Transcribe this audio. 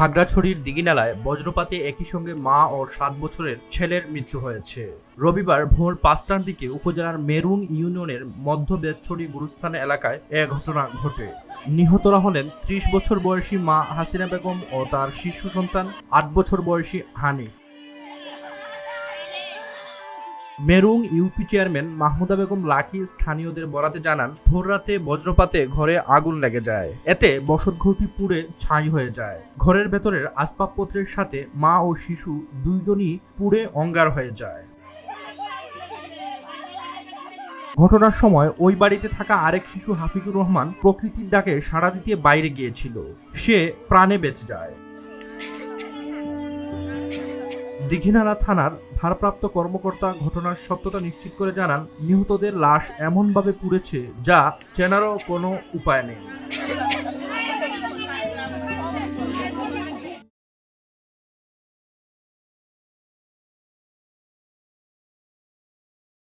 খাগড়াছড়ির দিঘিনালায় বজ্রপাতে একই সঙ্গে মা ও সাত বছরের ছেলের মৃত্যু হয়েছে। রবিবার ভোর পাঁচটার দিকে উপজেলার মেরুং ইউনিয়নের মধ্য বেতছড়ি গুরুস্থান এলাকায় এ ঘটনা ঘটে। নিহতরা হলেন ত্রিশ বছর বয়সী মা হাসিনা বেগম ও তার শিশু সন্তান, আট বছর বয়সী হানিফ। মেরুং ইউপি চেয়ারম্যান মাহমুদা বেগম লাকি স্থানীয়দের বরাতে জানান ভোররাতে বজ্রপাতে ঘরে আগুন লেগে যায়। এতে বসতঘরটি পুড়ে ছাই হয়ে যায়। ঘরের ভেতরের আসবাবপত্রের সাথে মা ও শিশু দুইজনই পুড়ে অঙ্গার হয়ে যায়। ঘটনার সময় ওই বাড়িতে থাকা আরেক শিশু হাফিজুর রহমান প্রকৃতির ডাকে সাড়া দিতে বাইরে গিয়েছিল। সে প্রাণে বেঁচে যায়। দীঘিনালা থানার ভারপ্রাপ্ত কর্মকর্তা ঘটনার সত্যতা নিশ্চিত করে জানান, নিহতদের লাশ এমনভাবে পুড়েছে যা চেনারও কোনো উপায় নেই।